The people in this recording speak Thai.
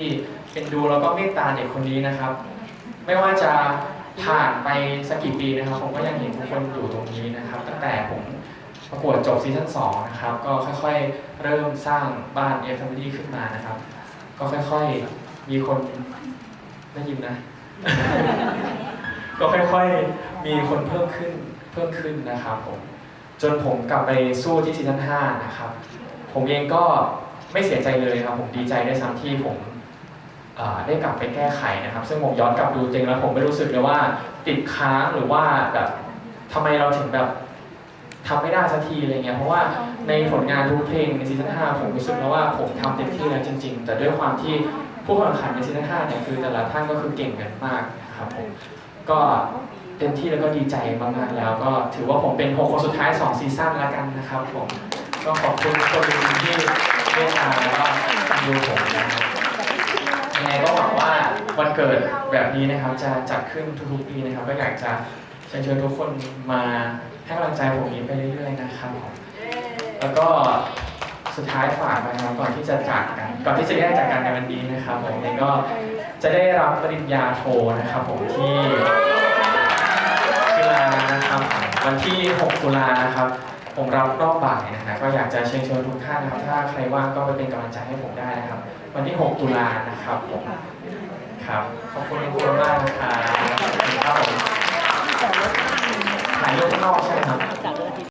ที่เอ็นดูแล้วก็เมตตาเด็กคนนี้นะครับ ไม่ว่าจะผ่านไปสักกี่ปีนะครับ ผมก็ยังเห็นทุกคนอยู่ตรงนี้นะครับ ตั้งแต่ผมประกวดจบซีซั่น2นะครับ ก็ค่อยๆ เริ่มสร้างบ้านเอฟ a m i l y ขึ้นมานะครับ ก็ค่อยๆ มีคนได้ยินนะ ก็ค่อยๆ มีคนเพิ่มขึ้นเพิ่มขึ้นนะครับผม จนผมกลับไปสู้ที่ซีซั่น5นะครับ ผมเองก็ไม่เสียใจเลยครับ ผมดีใจด้วยซ้ำที่ผม ได้กลับไปแก้ไขนะครับ ซึ่งผมย้อนกลับดูจริงแล้วผมไม่รู้สึกเลยว่าติดค้างหรือว่าแบบทำไมเราถึงแบบทำไม่ได้สักทีอะไรเงี้ยเพราะว่าในผลงานทุกเพลงในซีซั่น5ผมรู้สึกแล้วว่าผมทำเต็มที่แล้วจริง ๆ แต่ด้วยความที่ผู้แข่งขันในซีซั่น5เนี่ยคือแต่ละท่านก็คือเก่งกันมากนะครับผมก็เต็มที่แล้วก็ดีใจมากๆแล้ว ก็ถือว่าผมเป็นหกคนสุดท้าย2ซีซั่นแล้วกันนะครับผมก็ขอบคุณทุกคนที่เมตตาแล้วก็ดูผมนะครับ วันเกิดแบบนี้นะครับจะจัดขึ้นทุกๆปีนะครับ ก็อยากจะเชิญชวนทุกคนมาให้กำลังใจผมนี้ไปเรื่อยๆนะครับ แล้วก็สุดท้ายฝากนะครับก่อนที่จะจากกัน ก่อนที่จะแยกจากกันในวันนี้นะครับ ผมเองก็จะได้รับปริญญาโทนะครับผมที่จุฬานะครับวันที่ 6 ตุลานะครับ ผมรับรอบบ่ายนะฮะก็อยากจะเชิญชวนทุกท่านนะครับ ถ้าใครว่างก็ไปเป็นกำลังใจให้ผมได้นะครับ วันที่ 6 ตุลานะครับผมครับขอบคุณทุกคนมากนะครับครับผมถ่ายรูปข้างนอกใช่ไหมครับ